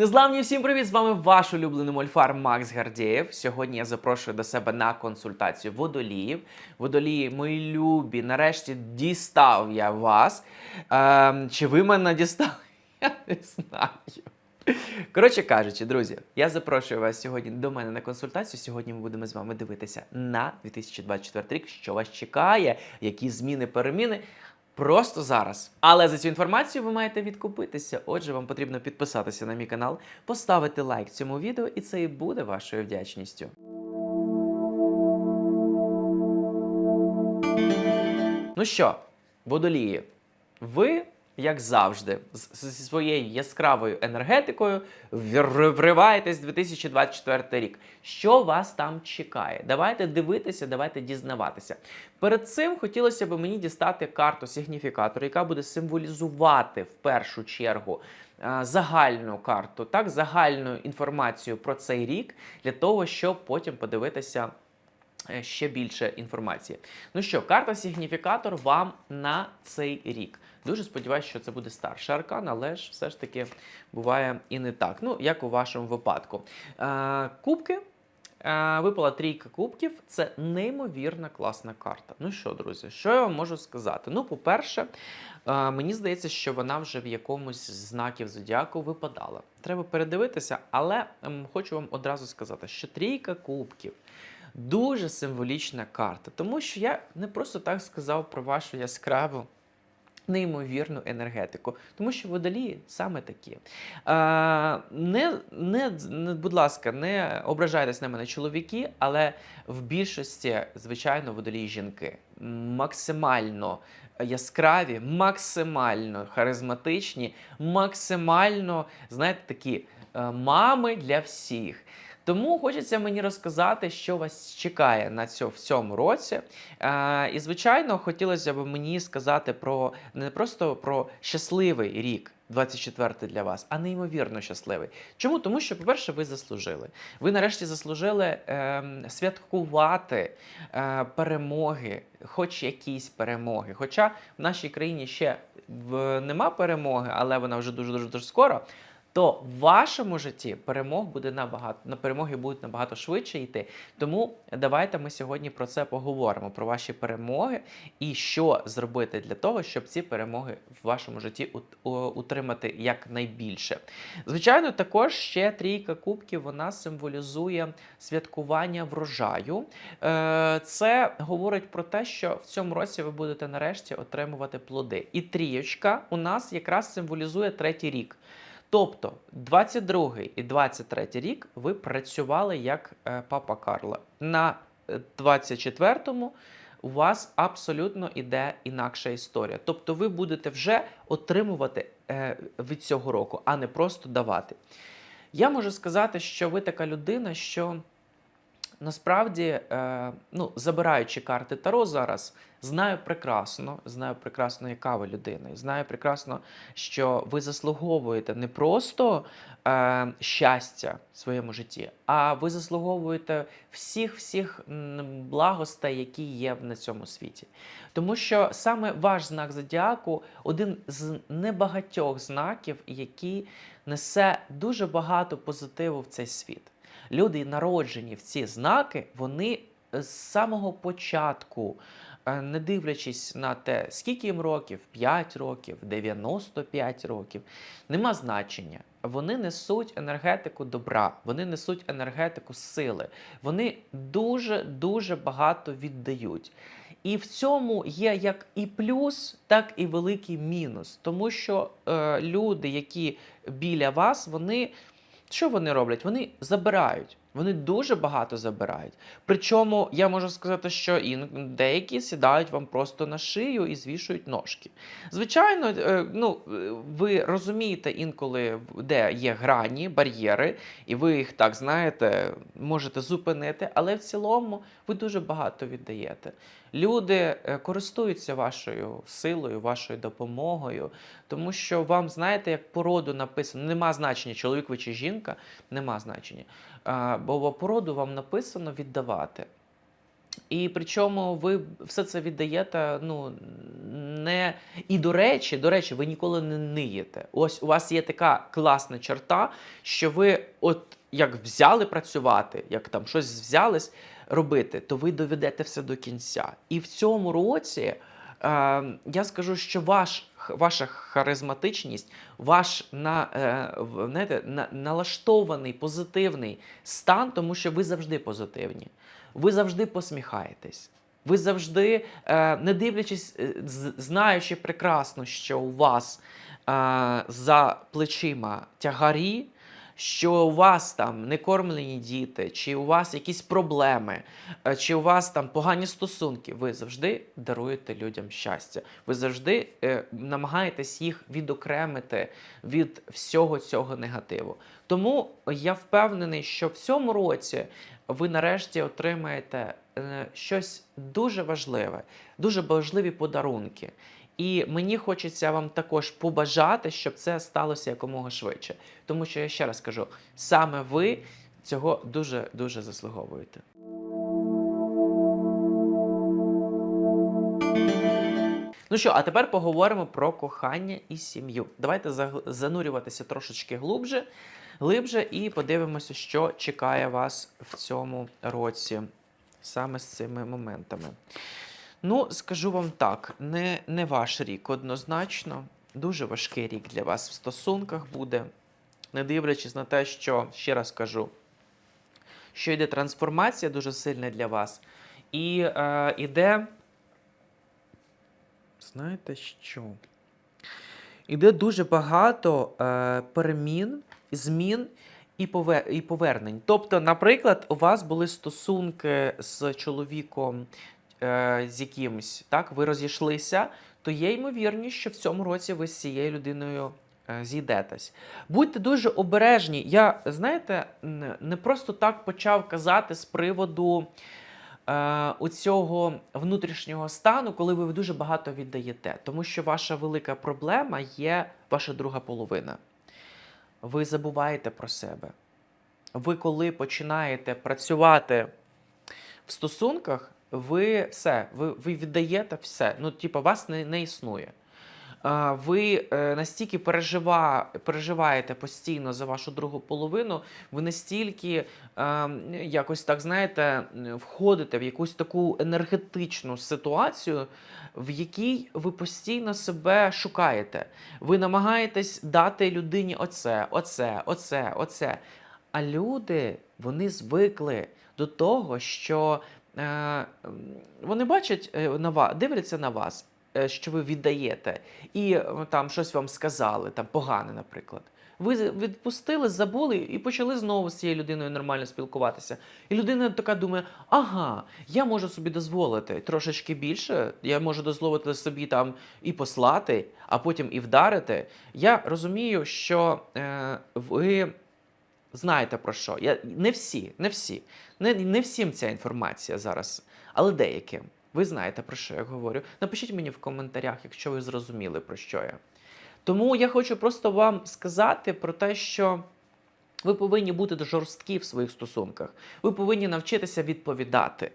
Незламні всім привіт! З вами ваш улюблений мольфар Макс Гардієв. Сьогодні я запрошую до себе на консультацію водоліїв. Водолії, мої любі, нарешті дістав я вас. Ем, чи ви мене дістали? Я не знаю. Коротше кажучи, друзі, я запрошую вас сьогодні до мене на консультацію. Сьогодні ми будемо з вами дивитися на 2024 рік, що вас чекає, які зміни, переміни. Просто зараз. Але за цю інформацію ви маєте відкупитися. Отже, вам потрібно підписатися на мій канал, поставити лайк цьому відео, і це і буде вашою вдячністю. Ну що, водолії, ви, як завжди, зі своєю яскравою енергетикою вриваєтесь 2024 рік. Що вас там чекає? Давайте дивитися, давайте дізнаватися. Перед цим хотілося б мені дістати карту сигніфікатора, яка буде символізувати в першу чергу е, загальну карту, так, загальну інформацію про цей рік, для того, щоб потім подивитися ще більше інформації. Ну що, карта сигніфікатор вам на цей рік. Дуже сподіваюся, що це буде старший аркан, але ж все ж таки буває і не так. Ну, як у вашому випадку. Е, кубки. Е, Випала трійка кубків. Це неймовірна класна карта. Ну що, друзі, що я вам можу сказати? Ну, по-перше, е, мені здається, що вона вже в якомусь знаків зодіаку випадала. Треба передивитися, але ем, хочу вам одразу сказати, що трійка кубків дуже символічна карта, тому що я не просто так сказав про вашу яскраву. Неймовірну енергетику, тому що водолії саме такі. Не, не, не, будь ласка, не ображайтесь на мене чоловіки, але в більшості, звичайно, водолії жінки максимально яскраві, максимально харизматичні, максимально, знаєте, такі е, мами для всіх. Тому хочеться мені розказати, що вас чекає на цьому, в цьому році. Е, і, звичайно, хотілося б мені сказати про не просто про щасливий рік. 24 для вас, а неймовірно щасливий. Чому? Тому що, по-перше, ви заслужили. Ви нарешті заслужили ем, святкувати е, перемоги, хоч якісь перемоги. Хоча в нашій країні ще в, нема перемоги, але вона вже дуже дуже дуже скоро. То в вашому житті перемог буде набагато на перемоги будуть набагато швидше йти. Тому давайте ми сьогодні про це поговоримо: про ваші перемоги і що зробити для того, щоб ці перемоги в вашому житті утримати якнайбільше. Звичайно, також ще трійка кубків вона символізує святкування врожаю. Е, Це говорить про те, що в цьому році ви будете нарешті отримувати плоди. І трієчка у нас якраз символізує третій рік. Тобто 22 і 23 рік ви працювали як е, папа Карло. На е, 24-му у вас абсолютно іде інакша історія. Тобто ви будете вже отримувати е, від цього року, а не просто давати. Я можу сказати, що ви така людина, що насправді, е, ну, забираючи карти Таро зараз, знаю прекрасно, знаю прекрасно, яка ви людина, і знаю прекрасно, що ви заслуговуєте не просто е, щастя в своєму житті, а ви заслуговуєте всіх всіх благостей, які є на цьому світі. Тому що саме ваш знак зодіаку один з небагатьох знаків, який несе дуже багато позитиву в цей світ. Люди, народжені в ці знаки, вони з самого початку, е, не дивлячись на те, скільки їм років, 5 років, 95 років, нема значення. Вони несуть енергетику добра, вони несуть енергетику сили, вони дуже дуже багато віддають. І в цьому є як і плюс, так і великий мінус. Тому що е, люди, які біля вас, вони що вони роблять? Вони забирають. Вони дуже багато забирають. Причому я можу сказати, що ін... деякі сідають вам просто на шию і звішують ножки. Звичайно, е, ну, ви розумієте інколи, де є грані, бар'єри, і ви їх так знаєте, можете зупинити, але в цілому ви дуже багато віддаєте. Люди е, користуються вашою силою, вашою допомогою, тому що вам, знаєте, як породу написано, нема значення, чоловік ви чи жінка, нема значення. Бо по роду вам написано віддавати. І причому ви все це віддаєте ну, не. І до речі, до речі, ви ніколи не ниєте. Ось у вас є така класна черта, що ви, от як взяли працювати, як там щось взялись робити, то ви доведете все до кінця. І в цьому році я скажу, що ваш, ваша харизматичність, ваш на, е, знаєте, на, налаштований позитивний стан, тому що ви завжди позитивні. Ви завжди посміхаєтесь. Ви завжди, е, не дивлячись, е, знаючи прекрасно, що у вас за плечима тягарі, що у вас там некормлені діти, чи у вас якісь проблеми, е, чи у вас там погані стосунки, ви завжди даруєте людям щастя. Ви завжди е, намагаєтесь їх відокремити від всього цього негативу. Тому я впевнений, що в цьому році ви нарешті отримаєте е, щось дуже важливе, дуже важливі подарунки. І мені хочеться вам також побажати, щоб це сталося якомога швидше. Тому що я ще раз кажу, саме ви цього дуже дуже заслуговуєте. Ну що, а тепер поговоримо про кохання і сім'ю. Давайте занурюватися трошечки глубже, глибже і подивимося, що чекає вас в цьому році саме з цими моментами. Ну, скажу вам так, не, не ваш рік однозначно. Дуже важкий рік для вас в стосунках буде, не дивлячись на те, що, ще раз кажу, що йде трансформація дуже сильна для вас. І е, іде. Знаєте що? Іде дуже багато е, перемін, змін і, пове- і повернень. Тобто, наприклад, у вас були стосунки з чоловіком е, з якимось, так, ви розійшлися, то є ймовірність, що в цьому році ви з цією людиною е, зійдетесь. Будьте дуже обережні. Я, знаєте, не просто так почав казати з приводу е, у цього внутрішнього стану, коли ви дуже багато віддаєте. Тому що ваша велика проблема є ваша друга половина. Ви забуваєте про себе. Ви, коли починаєте працювати в стосунках, ви все, ви, ви віддаєте все. Ну, типу, вас не, не існує. Ви е, настільки пережива, переживаєте постійно за вашу другу половину, ви настільки е, якось так знаєте, входите в якусь таку енергетичну ситуацію, в якій ви постійно себе шукаєте. Ви намагаєтесь дати людині оце, оце, оце, оце. А люди вони звикли до того, що вони бачать е, на вас, дивляться на вас, е, що ви віддаєте, і е, там щось вам сказали, там погане, наприклад. Ви відпустили, забули і почали знову з цією людиною нормально спілкуватися. І людина така думає: ага, я можу собі дозволити трошечки більше, я можу дозволити собі там і послати, а потім і вдарити. Я розумію, що е, ви знаєте про що. Я, не всі, не всі. Не, не всім ця інформація зараз, але деяким. Ви знаєте, про що я говорю. Напишіть мені в коментарях, якщо ви зрозуміли, про що я. Тому я хочу просто вам сказати про те, що ви повинні бути жорсткі в своїх стосунках. Ви повинні навчитися відповідати.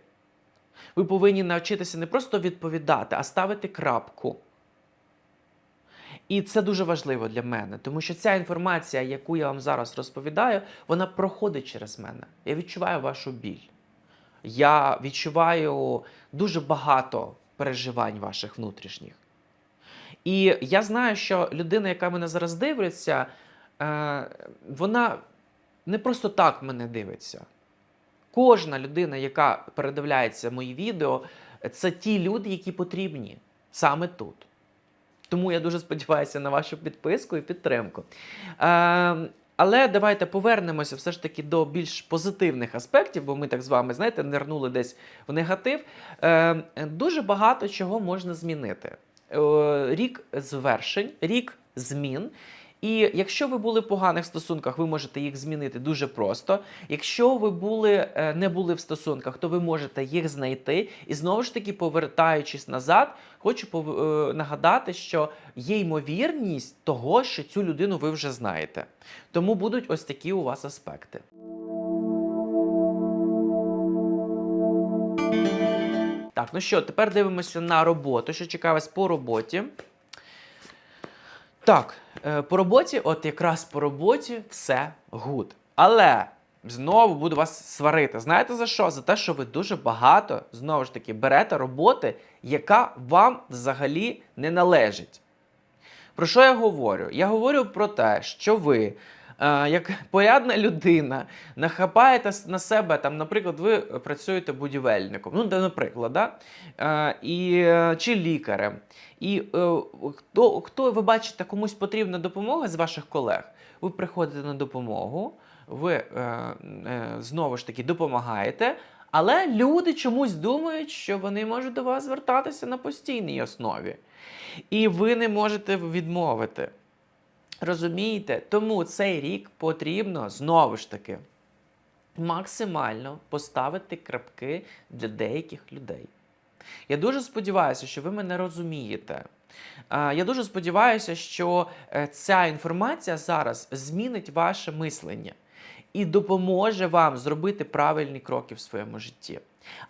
Ви повинні навчитися не просто відповідати, а ставити крапку. І це дуже важливо для мене, тому що ця інформація, яку я вам зараз розповідаю, вона проходить через мене. Я відчуваю вашу біль. Я відчуваю дуже багато переживань ваших внутрішніх. І я знаю, що людина, яка мене зараз дивиться, е, вона не просто так мене дивиться. Кожна людина, яка передивляється мої відео, це ті люди, які потрібні саме тут. Тому я дуже сподіваюся на вашу підписку і підтримку. Е, але давайте повернемося все ж таки до більш позитивних аспектів, бо ми так з вами, знаєте, нирнули десь в негатив. Е, дуже багато чого можна змінити. Е, рік звершень, рік змін. І якщо ви були в поганих стосунках, ви можете їх змінити дуже просто. Якщо ви були, е, не були в стосунках, то ви можете їх знайти. І знову ж таки, повертаючись назад, хочу е, нагадати, що є ймовірність того, що цю людину ви вже знаєте. Тому будуть ось такі у вас аспекти. Так, ну що, тепер дивимося на роботу. Що чекає вас по роботі? Так, по роботі, от якраз по роботі все гуд. Але знову буду вас сварити. Знаєте за що? За те, що ви дуже багато знову ж таки берете роботи, яка вам взагалі не належить. Про що я говорю? Я говорю про те, що ви, е, як порядна людина, нахапаєте на себе, там, наприклад, ви працюєте будівельником, ну, де, наприклад, да? е, і, е, чи лікарем. І е, хто, хто ви бачите, комусь потрібна допомога з ваших колег, ви приходите на допомогу, ви е, е, знову ж таки допомагаєте. Але люди чомусь думають, що вони можуть до вас звертатися на постійній основі. І ви не можете відмовити. Розумієте? Тому цей рік потрібно знову ж таки максимально поставити крапки для деяких людей. Я дуже сподіваюся, що ви мене розумієте. Я дуже сподіваюся, що е, ця інформація зараз змінить ваше мислення і допоможе вам зробити правильні кроки в своєму житті.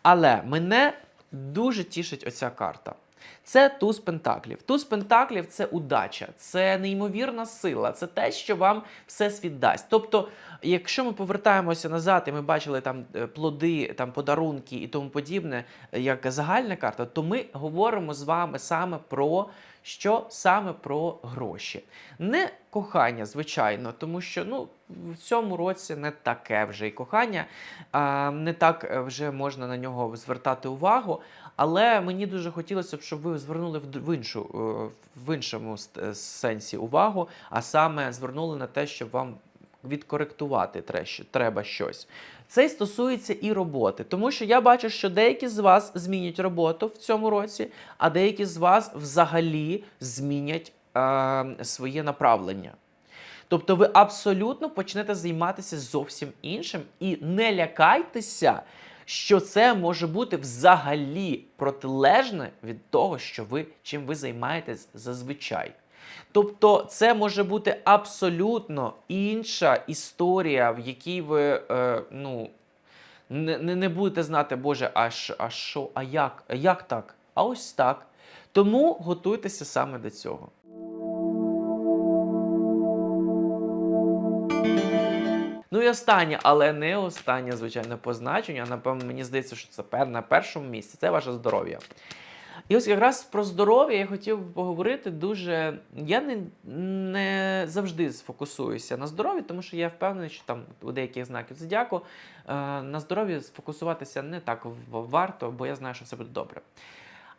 Але мене дуже тішить оця карта. Це туз пентаклів. Туз пентаклів це удача, це неймовірна сила, це те, що вам всесвіт дасть. Тобто, якщо ми повертаємося назад, і ми бачили там е, плоди, там подарунки і тому подібне, е, як загальна карта, то ми говоримо з вами саме про що саме про гроші. Не кохання, звичайно, тому що ну, в цьому році не таке вже і кохання, а, не так е, вже можна на нього звертати увагу. Але мені дуже хотілося б, щоб ви звернули в іншу е, в іншому е, сенсі увагу, а саме звернули на те, щоб вам відкоректувати треба щось. Це й стосується і роботи, тому що я бачу, що деякі з вас змінять роботу в цьому році, а деякі з вас взагалі змінять е, своє направлення. Тобто ви абсолютно почнете займатися зовсім іншим і не лякайтеся, що це може бути взагалі протилежне від того, що ви чим ви займаєтесь зазвичай. Тобто, це може бути абсолютно інша історія, в якій ви е, ну, не, не, будете знати, Боже, а, а що, а як, а як так? А ось так. Тому готуйтеся саме до цього. Ну і останнє, але не останнє, звичайно, по значенню, напевно, мені здається, що це на першому місці це ваше здоров'я. І ось якраз про здоров'я я хотів би поговорити дуже. Я не, не завжди сфокусуюся на здоров'ї, тому що я впевнений, що там у деяких знаків зодіаку е, на здоров'ї сфокусуватися не так варто, бо я знаю, що все буде добре.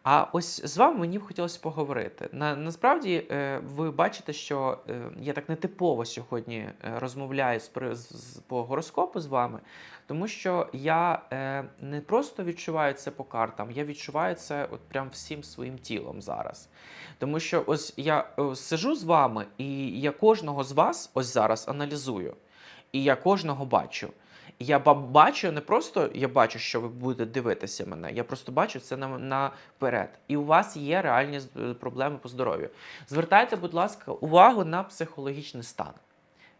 А ось з вами мені б хотілося поговорити. На, насправді е, ви бачите, що е, я так нетипово сьогодні е, розмовляю з, з- по гороскопу з вами, тому що я не просто відчуваю це по картам, я відчуваю це от прям всім своїм тілом зараз. Тому що ось я сижу з вами, і я кожного з вас ось зараз аналізую, і я кожного бачу. Я бачу не просто я бачу, що ви будете дивитися мене, я просто бачу це на, наперед. І у вас є реальні е, проблеми по здоров'ю. Звертайте, будь ласка, увагу на психологічний стан.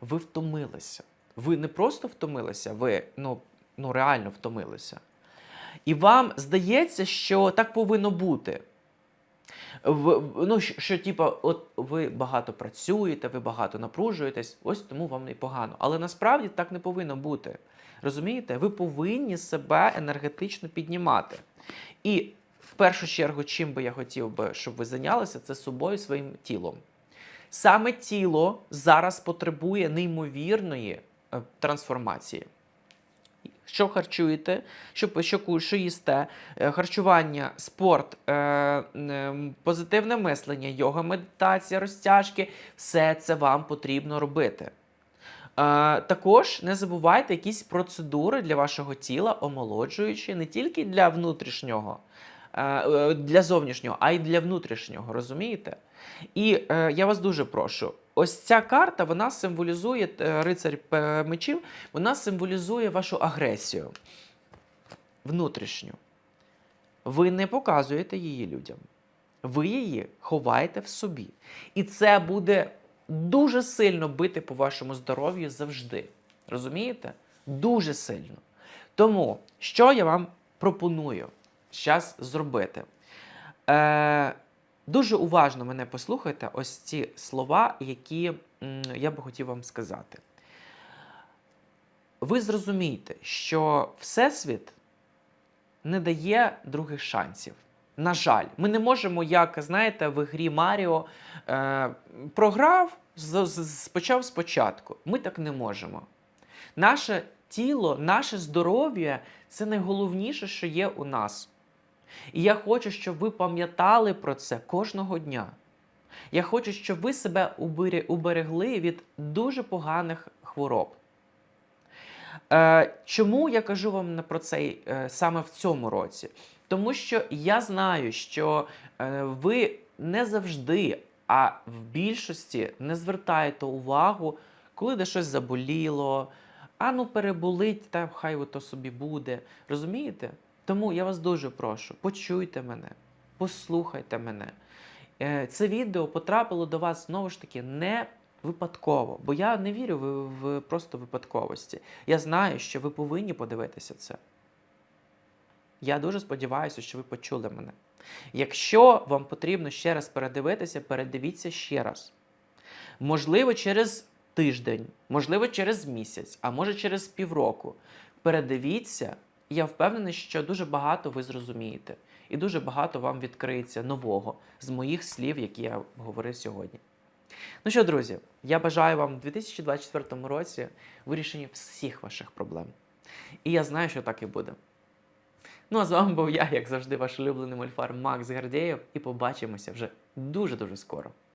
Ви втомилися. Ви не просто втомилися, ви ну, ну реально втомилися. І вам здається, що так повинно бути. В, ну, що, що типа, от ви багато працюєте, ви багато напружуєтесь, ось тому вам і погано. Але насправді так не повинно бути. Розумієте? Ви повинні себе енергетично піднімати. І в першу чергу, чим би я хотів би, щоб ви зайнялися, це собою своїм тілом. Саме тіло зараз потребує неймовірної е, трансформації. Що харчуєте, що, що, що їсте, е, харчування, спорт, е, м, позитивне мислення, йога, медитація, розтяжки все це вам потрібно робити. Е, також не забувайте якісь процедури для вашого тіла, омолоджуючі не тільки для внутрішнього, е, е, для зовнішнього, а й для внутрішнього, розумієте? І е, я вас дуже прошу. Ось ця карта вона символізує е, рицарь е, мечів, вона символізує вашу агресію внутрішню. Ви не показуєте її людям. Ви її ховаєте в собі. І це буде дуже сильно бити по вашому здоров'ю завжди. Розумієте? Дуже сильно. Тому, що я вам пропоную? зараз зробити. Е, дуже уважно мене послухайте ось ці слова, які я би хотів вам сказати. Ви зрозумієте, що Всесвіт не дає других шансів. На жаль, ми не можемо, як знаєте, в грі Маріо е, програв, почав спочатку. Ми так не можемо. Наше тіло, наше здоров'я це найголовніше, що є у нас. І я хочу, щоб ви пам'ятали про це кожного дня. Я хочу, щоб ви себе уберегли від дуже поганих хвороб. Е, чому я кажу вам про це е, саме в цьому році? Тому що я знаю, що е, ви не завжди, а в більшості не звертаєте увагу, коли де щось заболіло, а ну переболить, та хай ото собі буде. Розумієте? Тому я вас дуже прошу, почуйте мене, послухайте мене. Е, Це відео потрапило до вас знову ж таки не випадково, бо я не вірю в, в просто випадковості. Я знаю, що ви повинні подивитися це. Я дуже сподіваюся, що ви почули мене. Якщо вам потрібно ще раз передивитися, передивіться ще раз. Можливо, через тиждень, можливо, через місяць, а може через півроку. Передивіться, я впевнений, що дуже багато ви зрозумієте, і дуже багато вам відкриється нового з моїх слів, які я говорив сьогодні. Ну що, друзі, я бажаю вам у 2024 році вирішення всіх ваших проблем. І я знаю, що так і буде. Ну а з вами був я, як завжди, ваш улюблений мольфар Макс Гардєєв, і побачимося вже дуже-дуже скоро.